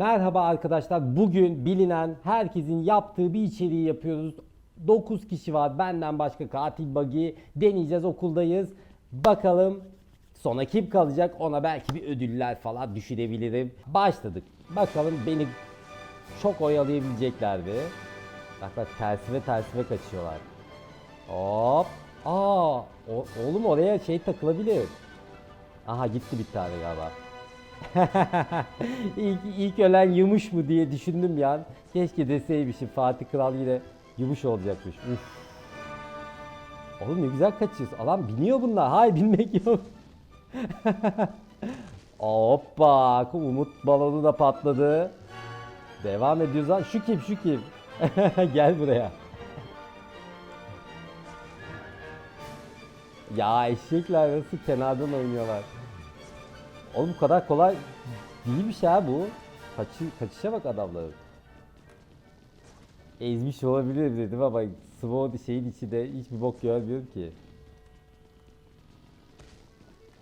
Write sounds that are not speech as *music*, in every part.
Merhaba arkadaşlar. Bugün bilinen herkesin yaptığı bir içeriği yapıyoruz. 9 kişi var. Benden başka katil buggy. Deneyeceğiz okuldayız. Bakalım sona kim kalacak? Ona belki bir ödüller falan düşürebilirim. Başladık. Bakalım beni çok oyalayabilecekler mi? Bak bak tersive tersive kaçıyorlar. Hop. Aa, o- oğlum oraya şey takılabilir. Aha gitti bir tane galiba. *laughs* ilk, ilk ölen yumuş mu diye düşündüm ya. Keşke deseymişim Fatih Kral yine yumuş olacakmış. Uf. Oğlum ne güzel kaçıyorsun. Adam biniyor bunlar. Hayır binmek yok. *laughs* Hoppa. Umut balonu da patladı. Devam ediyoruz lan. Şu kim şu kim? *laughs* Gel buraya. Ya eşekler nasıl kenardan oynuyorlar. Oğlum bu kadar kolay değilmiş ha bu. Kaçı, kaçışa bak adamların. Ezmiş olabilir dedim ama Sword şeyin içinde hiçbir bok görmüyorum ki.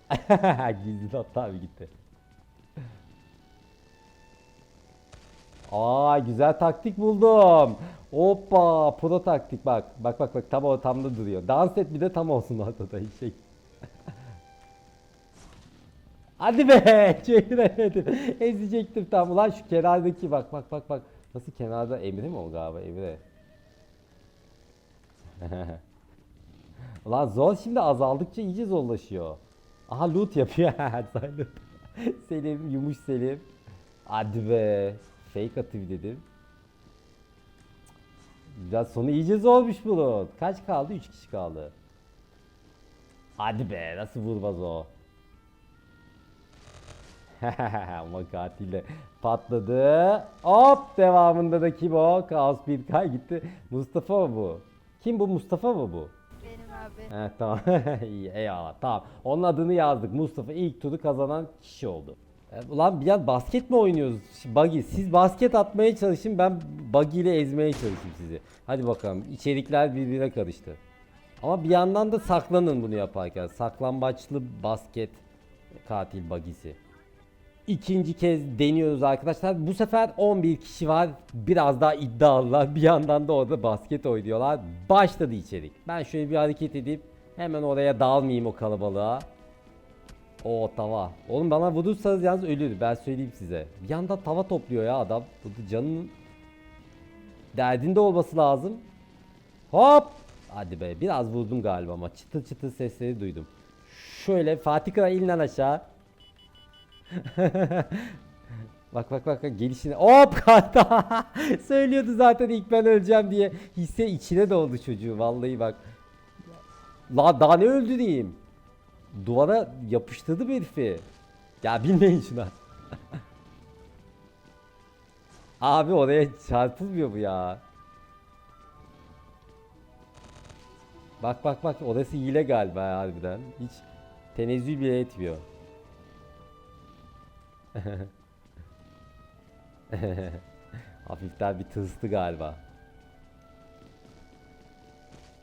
*laughs* Gizli not abi gitti. Aa güzel taktik buldum. Hoppa pro taktik bak. Bak bak bak tam o tam da duruyor. Dans et bir de tam olsun ortada şey. Hadi be *laughs* çeviremedim. Ezecektim tam. Ulan şu kenardaki bak bak bak bak. Nasıl kenarda Emre mi o galiba Emre? *laughs* Ulan zor şimdi azaldıkça iyice zorlaşıyor. Aha loot yapıyor. *laughs* Selim yumuş Selim. Hadi be. Fake atayım dedim. Biraz sonu iyice zormuş bunun. Kaç kaldı? 3 kişi kaldı. Hadi be nasıl vurmaz o? *laughs* Ama katille patladı. Hop devamında da kim o? Kaos bir kay gitti. Mustafa mı bu? Kim bu Mustafa mı bu? Benim abi. He tamam. *laughs* İyi eyvallah tamam. Onun adını yazdık. Mustafa ilk turu kazanan kişi oldu. E, Ulan bir an basket mi oynuyoruz? Ş- Buggy siz basket atmaya çalışın ben buggy ile ezmeye çalışayım sizi. Hadi bakalım içerikler birbirine karıştı. Ama bir yandan da saklanın bunu yaparken. Saklambaçlı basket katil bagisi. İkinci kez deniyoruz arkadaşlar. Bu sefer 11 kişi var. Biraz daha iddialılar. Bir yandan da orada basket oynuyorlar. Başladı içerik. Ben şöyle bir hareket edip hemen oraya dalmayayım o kalabalığa. O tava. Oğlum bana vurursanız yalnız ölür. Ben söyleyeyim size. Bir yandan tava topluyor ya adam. Burada canının derdinde olması lazım. Hop. Hadi be biraz vurdum galiba ama çıtır çıtır sesleri duydum. Şöyle Fatih Kıra elinden aşağı. *laughs* bak bak bak gelişine. Hop karta *laughs* söylüyordu zaten ilk ben öleceğim diye. Hisse içine doldu çocuğu vallahi bak. La daha ne öldü diyeyim? Duvara yapıştırdı bir herifi. Ya bilmeyin şuna. *laughs* Abi oraya çarpılmıyor bu ya. Bak bak bak orası hile galiba harbiden. Hiç tenezzül bile etmiyor *laughs* Hafiften bir tırstı galiba.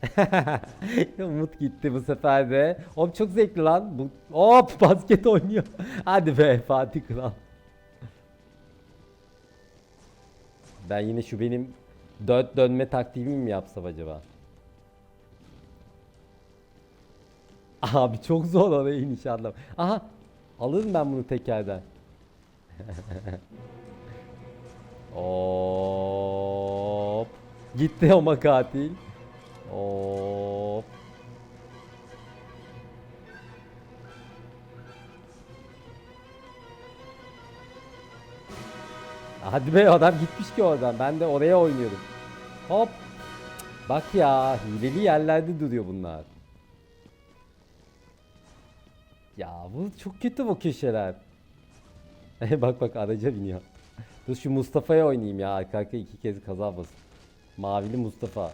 *laughs* Umut gitti bu sefer de. Oğlum çok zevkli lan. Bu hop *laughs* basket oynuyor. Hadi be Fatih Kral. Ben yine şu benim dört dönme taktiğimi mi yapsam acaba? Abi çok zor orayı iniş anlam. Aha alırım ben bunu tekerden. *laughs* Hop. Gitti ama katil. Hop. Hadi be adam gitmiş ki oradan. Ben de oraya oynuyorum. Hop. Bak ya hileli yerlerde duruyor bunlar. Ya bu çok kötü bu köşeler. *laughs* bak bak araca biniyor. Dur şu Mustafa'ya oynayayım ya arka arka iki kez kaza basın. Mavili Mustafa.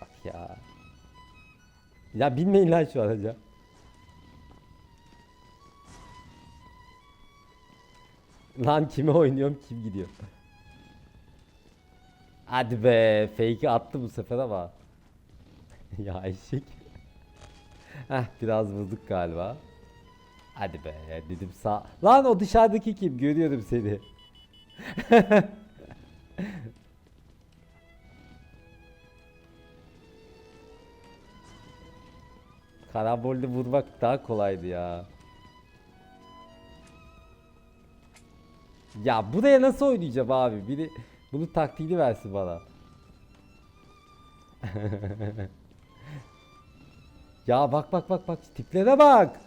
Bak ya. Ya binmeyin lan şu araca. Lan kime oynuyorum kim gidiyor. Hadi be fake'i attı bu sefer ama. *laughs* ya eşek. Heh biraz vurduk galiba. Hadi be dedim sağ. Lan o dışarıdaki kim? Görüyorum seni. *laughs* Karambolde vurmak daha kolaydı ya. Ya buraya nasıl oynayacağım abi? Biri bunun taktiğini versin bana. *laughs* ya bak bak bak bak tiplere bak.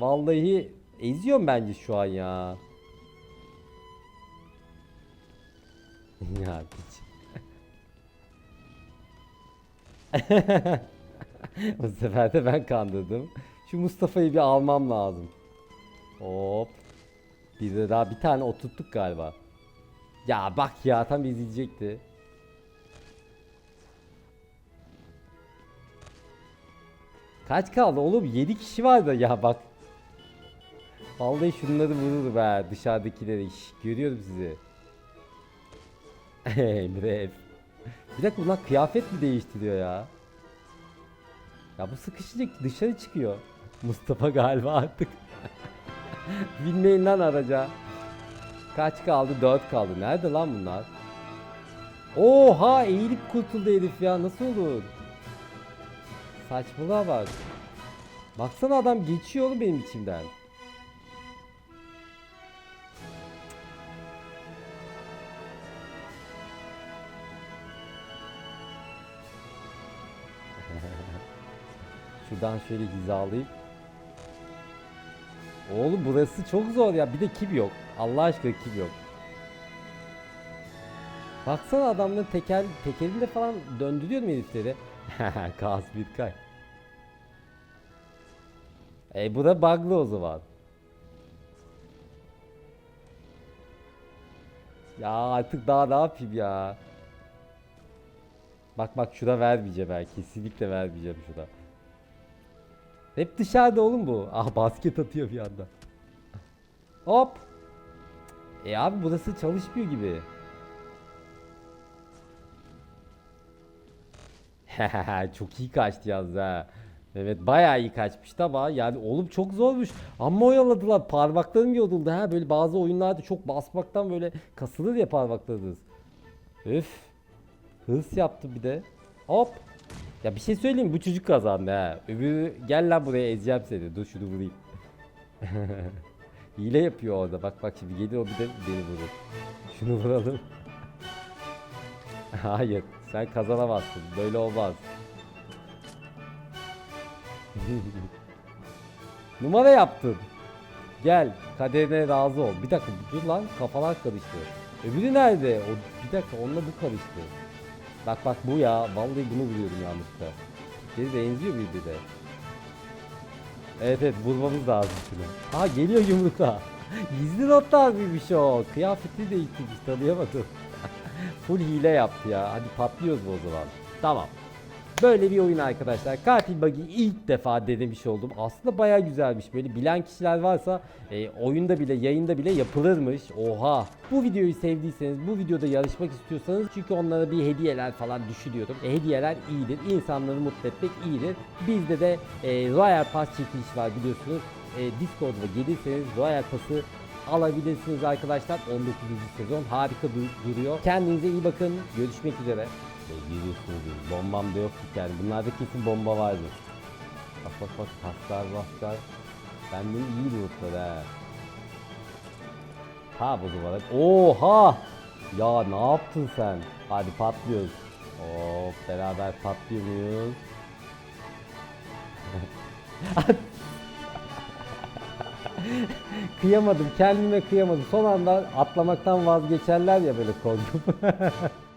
Vallahi eziyorum bence şu an ya. *laughs* ya piç. *laughs* Bu sefer de ben kandırdım. Şu Mustafa'yı bir almam lazım. Hop. Bir de daha bir tane oturttuk galiba. Ya bak ya tam izleyecekti. Kaç kaldı oğlum? 7 kişi vardı ya bak. Vallahi şunları vurur be dışarıdakileri. Şş, görüyorum sizi. *laughs* Emre. Bir dakika bunlar kıyafet mi değiştiriyor ya? Ya bu sıkışacak dışarı çıkıyor. Mustafa galiba artık. *laughs* Binmeyin lan araca. Kaç kaldı? 4 kaldı. Nerede lan bunlar? Oha eğilip kurtuldu herif ya. Nasıl olur? Saçmalığa bak. Baksana adam geçiyor oğlum benim içimden. Şuradan şöyle hizalayıp Oğlum burası çok zor ya. Bir de kim yok. Allah aşkına kim yok. Baksana adamların teker, tekerinde falan döndürüyor mu herifleri? *laughs* Kaos Birkay. E bu da bug'lı o zaman. Ya artık daha ne yapayım ya. Bak bak şuna vermeyeceğim ben. Kesinlikle vermeyeceğim şuna. Hep dışarıda oğlum bu. Ah basket atıyor bir anda. Hop. E abi burası çalışmıyor gibi. *laughs* çok iyi kaçtı yalnız ha. Evet bayağı iyi kaçmıştı ama yani oğlum çok zormuş. Amma oyaladılar. Parmaklarım yoruldu ha. Böyle bazı oyunlarda çok basmaktan böyle kasılır ya parmaklarınız. Üf. Hırs yaptı bir de. Hop. Ya bir şey söyleyeyim bu çocuk kazandı ha. Öbürü gel lan buraya ezeceğim seni. Dur şunu vurayım. *laughs* Hile yapıyor orada. Bak bak şimdi geliyor bir de beni vurur. Şunu vuralım. *laughs* Hayır. Sen kazanamazsın. Böyle olmaz. *laughs* Numara yaptın. Gel. Kaderine razı ol. Bir dakika dur lan. Kafalar karıştı. Öbürü nerede? O, bir dakika onunla bu karıştı. Bak bak bu ya. Vallahi bunu vuruyorum yanlışlıkla. Geri benziyor birbirine. Evet evet vurmamız lazım şunu. Ha geliyor yumrukla. *laughs* Gizli notlar mıymış o? Kıyafeti değiştirmiş tanıyamadım. *laughs* Full hile yaptı ya. Hadi patlıyoruz bu o zaman. Tamam. Böyle bir oyun arkadaşlar. Katil Bug'i ilk defa denemiş oldum. Aslında baya güzelmiş. Böyle bilen kişiler varsa e, oyunda bile yayında bile yapılırmış. Oha. Bu videoyu sevdiyseniz bu videoda yarışmak istiyorsanız çünkü onlara bir hediyeler falan düşünüyorum. E, hediyeler iyidir. İnsanları mutlu etmek iyidir. Bizde de e, Royal Pass çekilişi var biliyorsunuz. E, Discord'a gelirseniz Royal Pass'ı alabilirsiniz arkadaşlar. 19. sezon harika du- duruyor. Kendinize iyi bakın. Görüşmek üzere. E, görüyorsunuz bombam da yok yani. Bunlarda kesin bomba vardı. Bak bak bak kaslar baslar. Benden iyi lootlar ha. Ha bu duvara. Oha! Ya ne yaptın sen? Hadi patlıyoruz. Hop beraber patlıyor muyuz? *laughs* kıyamadım kendime kıyamadım. Son anda atlamaktan vazgeçerler ya böyle korkup. *laughs*